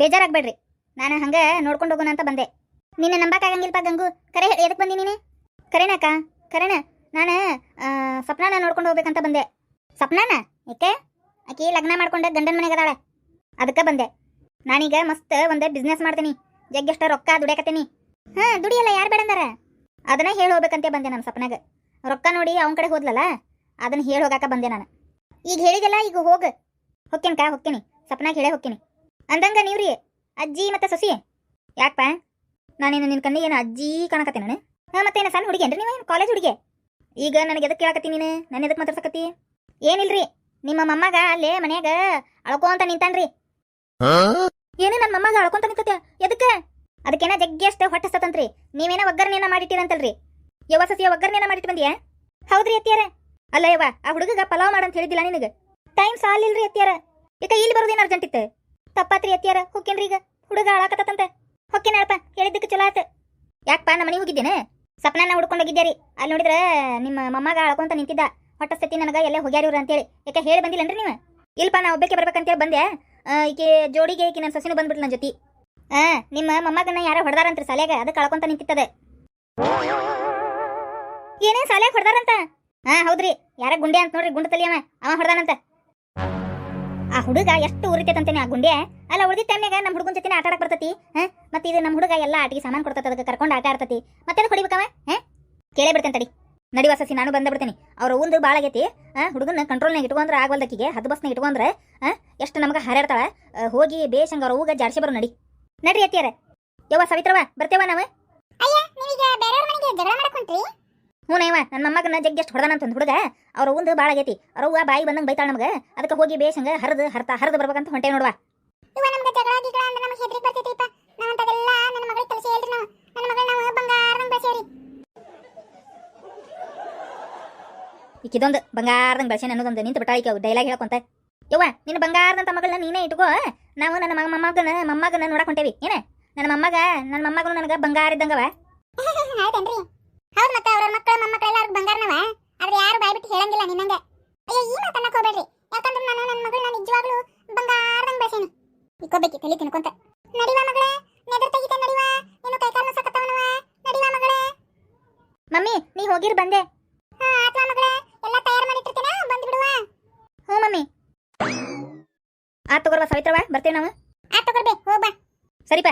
ಬೇಜಾರಾಗ್ಬೇಡ್ರಿ. ನಾನು ಹಂಗೆ ನೋಡ್ಕೊಂಡು ಹೋಗೋಣ ಅಂತ ಬಂದೆ. ನಿನ್ನ ನಂಬಕ್ಕಾಗಂಗಿಲ್ಪ ಗಂಗು? ಕರೆ ಎದಕ್ಕೆ ಬಂದಿ ನೀನು? ಕರೆನಕ್ಕ ಕರೆನ? ನಾನು ಸಪ್ನಾನ ನೋಡ್ಕೊಂಡು ಹೋಗ್ಬೇಕಂತ ಬಂದೆ. ಸಪ್ನಾನ ಏಕೆ? ಆಕಿ ಲಗ್ನ ಮಾಡ್ಕೊಂಡೆ ಗಂಡನ ಮನೆಗೆ ಅದಾಳೆ. ಅದಕ್ಕೆ ಬಂದೆ. ನಾನೀಗ ಮಸ್ತ್ ಒಂದು ಬಿಸ್ನೆಸ್ ಮಾಡ್ತೀನಿ. ಜಗ್ಗೆಷ್ಟು ರೊಕ್ಕ ದುಡಿಯಕತ್ತೀನಿ. ಹಾಂ, ದುಡಿಯಲ್ಲ, ಯಾರು ಬೇಡಂದಾರ ಅದನ್ನ ಹೇಳಿ ಹೋಗ್ಬೇಕಂತ ಬಂದೆ ನಾನು ಸಪ್ನಾಗ ರೊಕ್ಕ ನೋಡಿ ಅವನ ಕಡೆ ಹೋದ್ಲಲ್ಲ, ಅದನ್ನ ಹೇಳಿ ಹೋಗಾಕ ಬಂದೆ ನಾನು. ಈಗ ಹೇಳಿದೆಲ್ಲ, ಈಗ ಹೋಗು. ಹೊಕ್ಕೇನ್ಕ ಹೊಕ್ಕೇನಿ ಸಪ್ನಾಗ ಹೇಳೇ ಹೊಕ್ಕೇನಿ ಅಂದಂಗ ನೀವ್ರಿ ಅಜ್ಜಿ ಮತ್ತೆ ಸೊಸಿ? ಯಾಕಪ್ಪ ನಾನೇನು ನಿನ್ನ ಕಣ್ಣಿಗೆ ಏನು ಅಜ್ಜಿ ಕಾಣಕತ್ತೆ ನಾನು? ಮತ್ತೆ ಏನ ಸಣ್ಣ ಹುಡುಗಿ ನೀವು ಕಾಲೇಜ್ ಹುಡುಗಿ? ಈಗ ನನಗೆ ಎದಕ್ಕೆ ಕೇಳಕತ್ತಿ ನೀನು? ನಾನು ಎದಕ್ಕೆ ಮಾತಾಡ್ಸಕತ್ತಿ? ಏನಿಲ್ರಿ ನಿಮ್ಮ ಮೊಮ್ಮಗ ಅಲ್ಲೇ ಮನ್ಯಾಗ ಅಳ್ಕೊಂತ ನಿಂತಾನ್ರಿ. ಏನೇ ನನ್ನ ಮೊಮ್ಮಗ ಅಳ್ಕೊಂತ ನಿಂತತೆ? ಎದಕ್ಕೆ? ಅದಕ್ಕೇನ ಜಗ್ಗಿ ಅಷ್ಟ ಹೊಟ್ಟಸ್ತಂತ್ರಿ ನೀವೇನ ಒಗ್ಗರಣೆನ ಮಾಡಿಟ್ಟಿರಂತಲ್ರಿ. ಯವ ಸಸಿಯ ಒಗ್ಗರಣೆನ ಮಾಡಿಟ್ಟು ಬಂದಿಯಾ? ಹೌದ್ರಿ ಅತ್ತಿಯಾರ. ಅಲ್ಲ ಯವ್ವ ಆ ಹುಡುಗಗ ಪಲಾವ್ ಮಾಡಂತ ಹೇಳಿದಿಲ್ಲ ನಿನಗೆ? ಟೈಮ್ ಸಾಲಿಲ್ರಿ ಅತ್ತಿಯಾರ. ಈಗ ಇಲ್ಲಿ ಬರೋದೇನು ಅರ್ಜೆಂಟ್ ಇತ್ತು? ತಪ್ಪಾತ್ರಿ ಅತ್ತಿಯಾರ ಹೋಕ್ಕೇನ್ರಿ ಈಗ? ಹುಡುಗ ಅಳಾಕತ್ತಂತೆ ಹೊಕ್ಕೇನಳಪ್ಪ ಹೇಳಿದ್ದಕ್ಕೆ ಚಲೋ ಆತ. ಯಾಕಪ್ಪ, ನಮ್ಮ ಮನೆಗೆ ಹೋಗಿದ್ದೇನೆ? ಸಪ್ನಾನ ಹುಡ್ಕೊಂಡು ಅಲ್ಲಿ ನೋಡಿದ್ರೆ ನಿಮ್ಮ ಮಮ್ಮಗ ಅಳ್ಕೊಂತ ನಿಂತಿದ್ದ. ಹೊಟ್ಟಸ್ತತಿ ನನಗೆ ಎಲ್ಲೇ ಹೋಗ್ಯಾರ ಅಂತೇಳಿ. ಯಾಕೆ ಹೇಳಿ ಬಂದಿಲ್ಲನ್ರಿ ನೀವು? ಇಲ್ಪ ನಾ ಒಬ್ಬಕ್ಕೆ ಬರ್ಬೇಕಂತೇಳಿ ಬಂದೆ. ಈಕೆ ಜೋಡಿಗೆ ಈಕೆ ನನ್ನ ಸಸಿನೂ ಬಂದ್ಬಿಟ್ಲು ನನ್ನ ಜೊತೆ. ಆ, ನಿಮ್ಮ ಮೊಮ್ಮಗನ ಯಾರೋ ಹೊಡೆದಾರಂತ್ರಿ ಸಾಲ್ಯಾಗ, ಅದಕ್ಕೆ ಕಳ್ಕೊಂತ ನಿಂತಿತ್ತದೆ. ಏನೇ ಸಾಲ್ಯಾಗ ಹೊಡೆದಾರಂತ? ಹಾ ಹೌದ್ರಿ. ಯಾರ ಗುಂಡೆ ಅಂತ ನೋಡ್ರಿ, ಗುಂಡ ತಲಿಯವ ಅವ ಹೊಡೆದಾನಂತ. ಆ ಹುಡುಗ ಎಷ್ಟು ಉರಿತೈತಂತೇನೆ ಆ ಗುಂಡೆ ಅಲ್ಲ ಉಳಿದ ಟೈಮ್ನಾಗ ನಮ್ಮ ಹುಡುಗನ ಜೊತೆ ಆಟ ಆಡಕ್ ಬರ್ತತಿ ಮತ್ತೆ ಇದು ನಮ್ಮ ಹುಡುಗ ಎಲ್ಲ ಆಟಿಗೆ ಸಾಮಾನು ಕೊಡ್ತದ ಅದಕ್ಕೆ ಕರ್ಕೊಂಡು ಆಟ ಆಡ್ತತಿ. ಮತ್ತೆ ಹೊಡಿಬೇಕವ ಹಾ? ಕೇಳೇ ಬಿಡ್ತೇನೆ ತಡಿ. ನಡಿವ ಸಸಿ ನಾನು ಬಂದ ಬಿಡ್ತೇನೆ. ಅವ್ರ ಒಂದು ಭಾಳ ಆಗೈತಿ ಹುಡುಗನ ಕಂಟ್ರೋಲ್ನಾಗ ಇಟ್ಕೊಂಡ್ರೆ ಆಗವಲ್ದಕ್ಕಿಗೆ ಹದ್ದು ಬಸ್ನಾಗ ಇಟ್ಕೊಂಡ್ರೆ ಎಷ್ಟು ನಮಗೆ ಹಾರಾಡ್ತಾವ ಆ, ಹೋಗಿ ಬೇಷಂಗ ಅವ್ರ ಊಗ ಜಾಡ್ಸಿ ಬರೋ ನಡಿ. ನಡ್ರಿ ಯವ್ವ ಸವಿತ್ರವ ಬರ್ತೇವ ನಾವು? ಅಯ್ಯ ನಿಮಗೆ ಬೇರೆಯವ್ರ ಮನೆಗೆ ಜಗಳ ಹ್ಞೂ ನೈವ ನನ್ನ ಮೊಮ್ಮಗನ ಜಗ್ಗೆಷ್ಟು ಹೊಡೆದಾನಂತ ಒಂದು ಹುಡುಗ ಅವ್ರ ಒಂದು ಭಾಳ ಆಗೈತಿ. ಅವ್ರವ್ವ ಬಾಯಿ ಬಂದಂಗೆ ಬೈತಾಳ ನಮಗ. ಅದಕ್ಕೆ ಹೋಗಿ ಬೇಷಂಗ ಹರಿದು ಹರ್ತಾ ಹರಿದು ಬರ್ಬೇಕಂತ ಹೊಂಟೆ ನೋಡುವ. ಈಕಿದೊಂದು ಬಂಗಾರದಂಗೆ ಬೆಳೆಸೇನೆ ಅನ್ನೋದೊಂದು ನಿಂತು ಬಿಟ್ಟ ಈಗ ಡೈಲಾಗ್ ಹೇಳ್ಕೊಂತ. ಯವ್ವ ನಿನ್ನ ಬಂಗಾರದಂತ ಮಗಳನ್ನ ನೀನೇ ಇಟ್ಕೋ. ನಾವು ನನ್ನ ಮಗ ಮೊಮ್ಮಗನ ಮೊಮ್ಮಗನ ನೋಡಕ್ ಹೊಂಟೇವಿ. ಏನ? ನನ್ನ ಮೊಮ್ಮಗ ನನ್ನ ಮೊಮ್ಮಗನು ನನಗೆ ಬಂಗಾರ ಇದ್ದಂಗವ. ಹೌದೇನ್ರಿ? ಹೌದ್ ಮತ್ತೆ ಅವ್ರ ಮಕ್ಕಳು ಮೊಮ್ಮಕ್ಕಳು ಎಲ್ಲಾರ್ಗು ಬಂಗಾರನವ? ಆದ್ರೆ ಯಾರು ಬಾಯ್ ಬಿಟ್ಟು ಹೇಳಂಗಿಲ್ಲ ನಿನ್ನಂಗೆ ಅಯ್ಯ, ಈ ಮಾತನ್ನ ಹೋಗ್ಬೇಡ್ರಿ. ಯಾಕಂದ್ರೆ ನಾನು ನನ್ನ ಮಗಳನ್ನ ನಿಜವಾಗ್ಲೂ ಬಂಗಾರದಂಗ್ ಬೆಳೆಸೇನಿ. ಇಕ್ಕೋಬೇಕಿ, ತಲೆ ತಿನ್ಕೊಂತ. ನಡಿವಾ ಮಗಳೇ? ನೆದರ್ ತೆಗಿತೆ ನಡಿವಾ? ನೀನು ಕೈಕಾಲು ಸಕತ್ತವನವ? ನಡಿವಾ ಮಗಳೇ? ಮಮ್ಮಿ, ನೀ ಹೋಗಿರ್ ಬಂದೆ. ಹಾ ಆತ್ವಾ ಮಗಳೇ? ಎಲ್ಲ ತಯಾರು ಮಾಡಿಟ್ಟಿರ್ತೀನ? ಬಂದು ಬಿಡುವ. ಹ್ಞೂ ಮಮ್ಮಿ. ಆತ್ ತಗೋರ್ವ ಸವಿತ್ರವ? ಬರ್ತೇವೆ ನಾವು. ಆತ್ ಬೇ ಹೋಗ್ಬಾ ಸರಿಪ.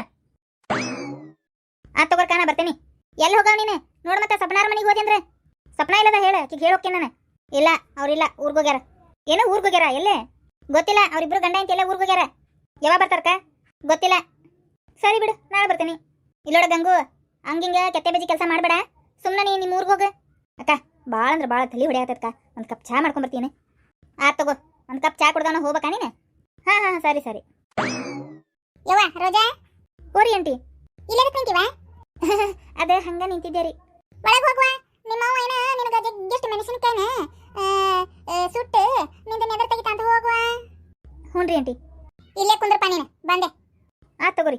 ಆತ್ ತಗೋರ್ ಕಾನ ಬರ್ತೀನಿ. ಎಲ್ಲಿ ಹೋಗವ ನೀನು? ನೋಡ್ ಮತ್ತೆ ಸಪ್ನಾರ ಮನೆಗೆ ಹೋದಿ ಅಂದ್ರೆ? ಸಪ್ನ ಇಲ್ಲದ ಹೇಳ, ಆಕಿಗೆ ಹೇಳೋಕೆ ನಾನು? ಇಲ್ಲ, ಅವ್ರಿಲ್ಲ ಊರ್ಗ್ ಹೋಗ್ಯಾರ ಏನೋ ಊರ್ಗ್ ಹೋಗ್ಯಾರ ಎಲ್ಲೇ? ಗೊತ್ತಿಲ್ಲ, ಅವ್ರಿಬ್ರು ಗಂಡ ಅಂತ ಎಲ್ಲ ಊರ್ಗ್ ಹೋಗ್ಯಾರ ಯಾವಾಗ ಬರ್ತಾರಕ ಗೊತ್ತಿಲ್ಲ. ಸರಿ ಬಿಡು, ನಾಳೆ ಬರ್ತೀನಿ. ಇಲ್ಲೋಡ ಗಂಗು, ಹಂಗಿಂಗ ಕೆತ್ತೆ ಕೆಲಸ ಮಾಡಬೇಡ. ಸುಮ್ಮನೆ ನೀ ನಿಮ್ಮ ಹೋಗು ಅಕ್ಕ ಭಾಳ ಅಂದ್ರೆ ಭಾಳ ತಲೆ ಹೊಡೆಯತ್ತಕ್ಕ ಒಂದು ಕಪ್ ಚಹಾ ಮಾಡ್ಕೊಂಬರ್ತೀನಿ. ಆ ತಗೋ, ಒಂದು ಕಪ್ ಚಹಾ ಕುಡ್ದಾನ ಹೋಗ್ಬೇಕಾ ನೀನು? ಹಾಂ ಹಾಂ ಸರಿ ಸರಿ. ಯವ್ವ, ರೋಜಾ? ಓರಿ ಆಂಟಿ. ಇಲ್ಲ ಅದೇ ಹಂಗೆ ನಿಂತಿದ್ದೆ ರೀ ಒಳಗೆ ಹೋಗುವ ನಿಮ್ಮ ಅವ್ವ ಏನ ನಿನಗೆ ಜಗ್ಗಿಷ್ಟು ಮೆಣಸಿನಕಾಯಿನ ಸುಟ್ಟು ನಿಂದ ನೆದರ್ ತೆಗಿತ ಅಂತ ಹೋಗುವ ಹ್ಞೂ ರೀ ಆಂಟಿ ಇಲ್ಲೇ ಕುಂದ್ರಪ್ಪ ನೀನು ಬಂದೆ ಆ ತಗೋರಿ